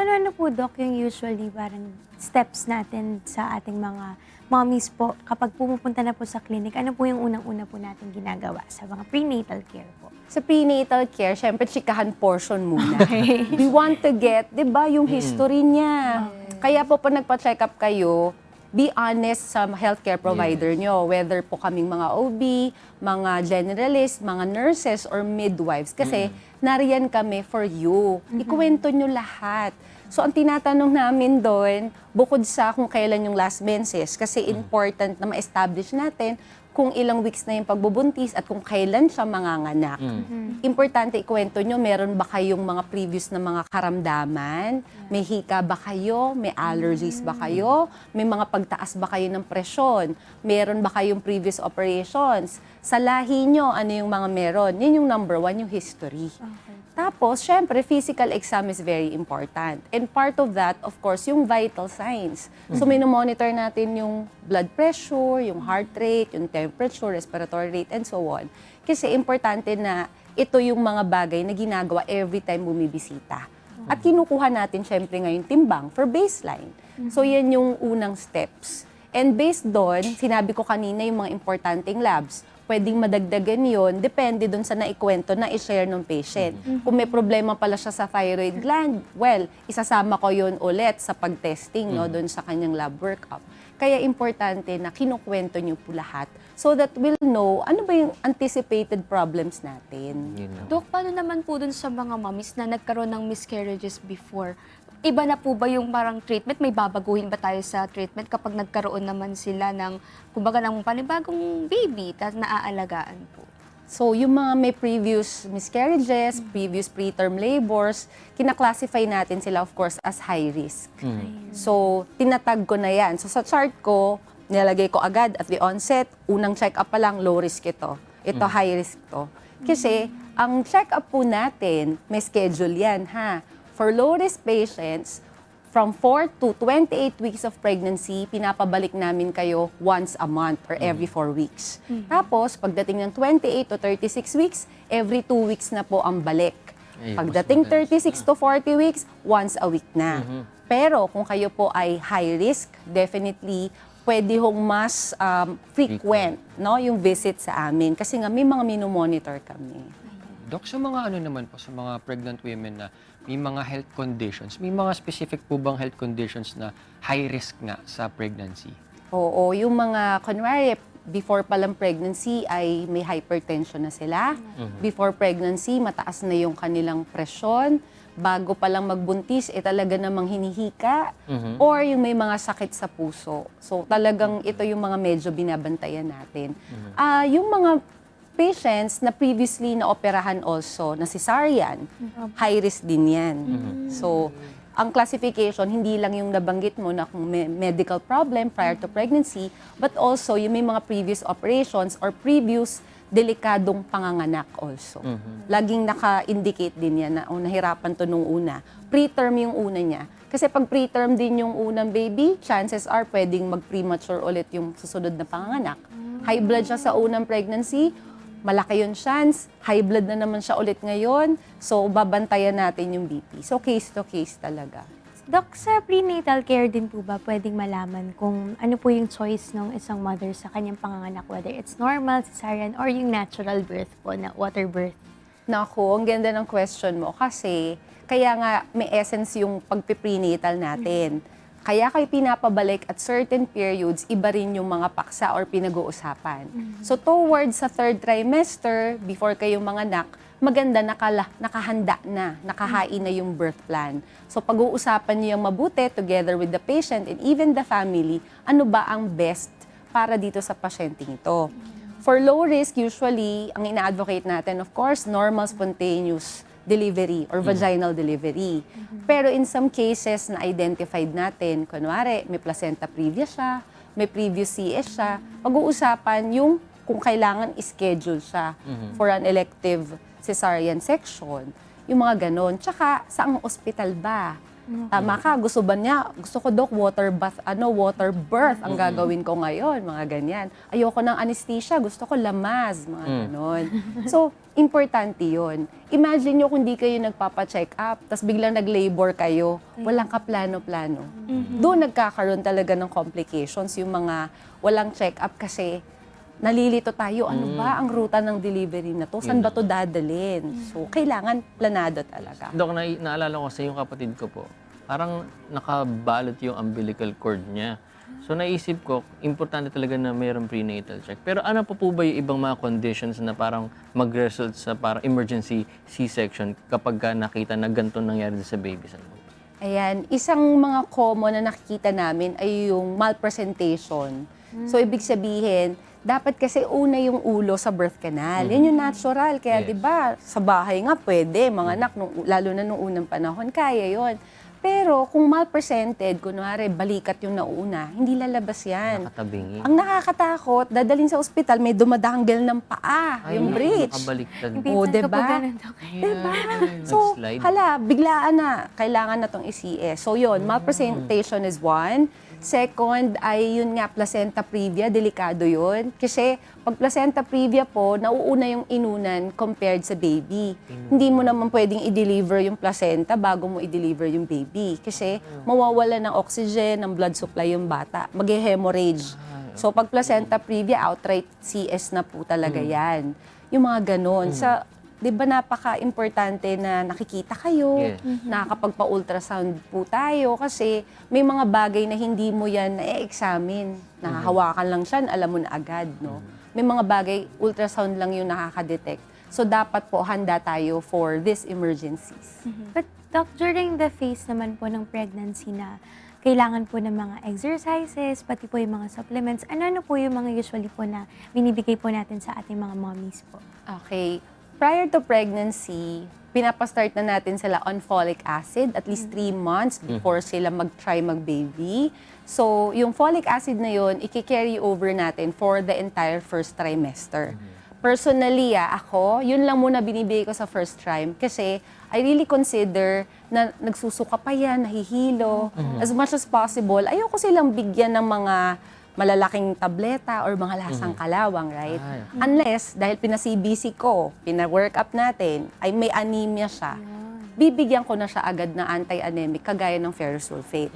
Ano-ano po, Doc, yung usually parang steps natin sa ating mga mommies po kapag pumupunta na po sa clinic? Ano po yung unang-una po natin ginagawa sa mga prenatal care po? Sa prenatal care, syempre, chikahan portion muna. We want to get, di ba, yung history niya. Kaya po, pag nagpa-check up kayo, be honest sa healthcare provider nyo, whether po kaming mga OB, mga generalist, mga nurses, or midwives. Kasi nariyan kami for you. Ikuwento nyo lahat. So, ang tinatanong namin doon, bukod sa kung kailan yung last menses, kasi important na ma-establish natin kung ilang weeks na yung pagbubuntis at kung kailan siya manganganak. Importante ikwento nyo, meron ba kayong mga previous na mga karamdaman? May hika ba kayo? May allergies ba kayo? May mga pagtaas ba kayo ng presyon? Meron ba kayong previous operations? Sa lahi nyo, ano yung mga meron? Yun yung number one, yung history. Tapos, syempre, physical exam is very important. And part of that, of course, yung vital signs. So, monitor natin yung blood pressure, yung heart rate, yung temperature, respiratory rate, and so on. Kasi importante na ito yung mga bagay na ginagawa every time bumibisita. At kinukuha natin, syempre, ngayon timbang for baseline. So, yan yung unang steps. And based doon, sinabi ko kanina yung mga importanteng labs pwedeng madagdagan yon depende doon sa naikwento na i-share ng patient. Kung may problema pala siya sa thyroid gland, well, isasama ko yon ulit sa pag-testing no, doon sa kanyang lab workup. Kaya importante na kinukwento niyo po lahat so that we'll know ano ba yung anticipated problems natin. Yun lang. Dok, paano naman po dun sa mga mommies na nagkaroon ng miscarriages before? Iba na po ba yung parang treatment? May babaguhin ba tayo sa treatment kapag nagkaroon naman sila ng, kumbaga, ng panibagong baby at naaalagaan po? So, yung mga may previous miscarriages, previous preterm labors, kinaklasify natin sila, of course, as high risk. So, tinatag ko na yan. So, sa chart ko, nilagay ko agad at the onset, unang check-up pa lang, low risk ito. Ito, high risk to. Kasi, ang check-up po natin, may schedule yan, ha? For low-risk patients, from 4 to 28 weeks of pregnancy, pinapabalik namin kayo once a month or every 4 weeks. Tapos, pagdating ng 28 to 36 weeks, every 2 weeks na po ang balik. Ay, Pagdating mas madalas 36 to 40 weeks, once a week na. Pero kung kayo po ay high risk, definitely pwede hong mas um, frequent no, yung visit sa amin. Kasi nga may mga minomonitor kami. Dok, sa mga ano naman po, sa mga pregnant women na may mga health conditions, may mga specific po bang health conditions na high risk nga sa pregnancy? Oo, yung mga, kunwari, before pa lang pregnancy ay may hypertension na sila. Before pregnancy, mataas na yung kanilang presyon. Bago pa lang magbuntis, eh talaga namang hinihika. Or yung may mga sakit sa puso. So talagang ito yung mga medyo binabantayan natin. Ah, yung mga patients na previously na operahan also, na cesarean, high risk din yan. So, ang classification, hindi lang yung nabanggit mo na kung may medical problem prior to pregnancy, but also yung may mga previous operations or previous delikadong panganganak also. Laging naka-indicate din yan na, oh, nahirapan to nung una. Preterm yung una niya. Kasi pag preterm din yung unang baby, chances are pwedeng mag-premature ulit yung susunod na panganganak. High blood siya sa unang pregnancy, malaki yung chance, high blood na naman siya ulit ngayon, so babantayan natin yung BP. So case to case talaga. Doc, sa prenatal care din po ba pwedeng malaman kung ano po yung choice ng isang mother sa kanyang panganganak, whether it's normal, cesarean, or yung natural birth po, na water birth? Naku, ang ganda ng question mo kasi kaya nga may essence yung pagpiprenatal natin. Kaya kayo pinapabalik at certain periods, iba rin yung mga paksa or pinag-uusapan. So towards sa third trimester, before kayong manganak, maganda nakala, nakahanda na, nakahain na yung birth plan. So pag-uusapan niyo yung mabuti together with the patient and even the family, ano ba ang best para dito sa pasyenteng ito. For low risk, usually, ang ina-advocate natin, of course, normal spontaneous delivery or vaginal delivery. Pero in some cases na identified natin, kunwari, may placenta previous siya, may previous CS siya, pag-uusapan yung kung kailangan schedule siya for an elective cesarean section, yung mga ganon. Tsaka, saang ospital ba? Tama ka, gusto ba niya, gusto ko dok water bath, ano, water birth ang gagawin ko ngayon, mga ganyan. Ayoko ng anesthesia, gusto ko lamaz, mga ganon. So, importante yon. Imagine nyo kung di kayo nagpapa-check up, tapos biglang nag-labor kayo, walang kaplano-plano. Doon nagkakaroon talaga ng complications, yung mga walang check up kasi nalilito tayo, ano ba ang ruta ng delivery na to? Saan ba to dadalhin? So, kailangan planado talaga. Dok, na, naalala ko sa yung kapatid ko po, parang nakabalot yung umbilical cord niya. So naisip ko, importante talaga na mayroong prenatal check. Pero ano pa po ba yung ibang mga conditions na parang mag-result sa parang emergency C-section kapag ka nakita na ganito nangyari sa baby sa loob? Ayan, isang mga common na nakikita namin ay yung malpresentation. So, ibig sabihin, dapat kasi una yung ulo sa birth canal. Yan yung natural. Kaya, Yes. di ba, sa bahay nga pwede, mga anak, nung, lalo na nung unang panahon, kaya yon. Pero kung malpresented, kunwari, balikat yung nauna, hindi lalabas yan. Nakatabingi. Ang nakakatakot, dadalhin sa ospital, may dumadanggel ng paa, Ay, yung bridge. Nakabaliktad. Oo, pinsan po diba? Diba? So, Nag-slide. hala, biglaan na. Kailangan na itong i-CS. So, yun, malpresentation is one. Second ay yun nga, placenta previa, delikado yun. Kasi pag placenta previa po, nauuna yung inunan compared sa baby. Hindi mo naman pwedeng i-deliver yung placenta bago mo i-deliver yung baby. Kasi mawawala ng oxygen, ng blood supply yung bata. Mag-hemorrhage. So pag placenta previa, outright CS na po talaga yan. Yung mga ganon. Sa, di ba napaka-importante na nakikita kayo, Yes. nakakapagpa-ultrasound po tayo kasi may mga bagay na hindi mo yan na-examine. Nahahawakan lang siya, alam mo na agad, no? May mga bagay, ultrasound lang yung nakaka-detect. So, dapat po handa tayo for these emergencies. But Doc, during the phase naman po ng pregnancy na kailangan po ng mga exercises, pati po yung mga supplements, ano-ano po yung mga usually po na binibigay po natin sa ating mga mommies po? Okay. Prior to pregnancy, pinapastart na natin sila on folic acid at least 3 months before sila mag-try mag-baby. So, yung folic acid na yun, i-carry over natin for the entire first trimester. Personally, ah, ako, yun lang muna binibigay ko sa first trim kasi I really consider na nagsusuka pa yan, nahihilo. As much as possible, ayoko silang bigyan ng mga malalaking tableta or mga lasang kalawang, right? Ay. Unless, dahil pina-CBC ko, pina-work up natin, ay may anemia siya, bibigyan ko na siya agad na anti-anemic kagaya ng ferrous sulfate.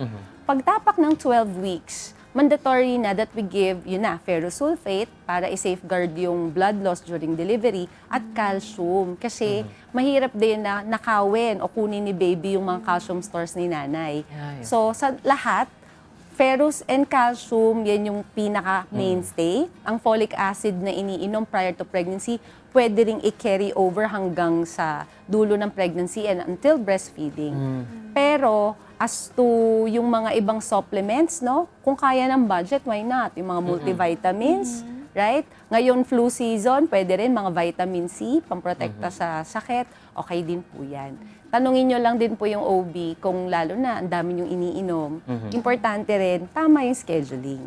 Pagtapak ng 12 weeks, mandatory na that we give, yun na, ferrous sulfate para i-safeguard yung blood loss during delivery at calcium. Kasi mahirap din na nakawin o kunin ni baby yung mga calcium stores ni nanay. Ay. So, sa lahat, ferrous and calcium, yan yung pinaka-mainstay. Ang folic acid na iniinom prior to pregnancy, pwede ring i-carry over hanggang sa dulo ng pregnancy and until breastfeeding. Pero, as to yung mga ibang supplements, no? Kung kaya ng budget, why not? Yung mga multivitamins, right? Ngayon, flu season, pwede rin mga vitamin C, pamprotekta sa sakit, okay din po yan. Tanungin nyo lang din po yung OB kung lalo na ang dami yung iniinom. Importante rin, tama yung scheduling.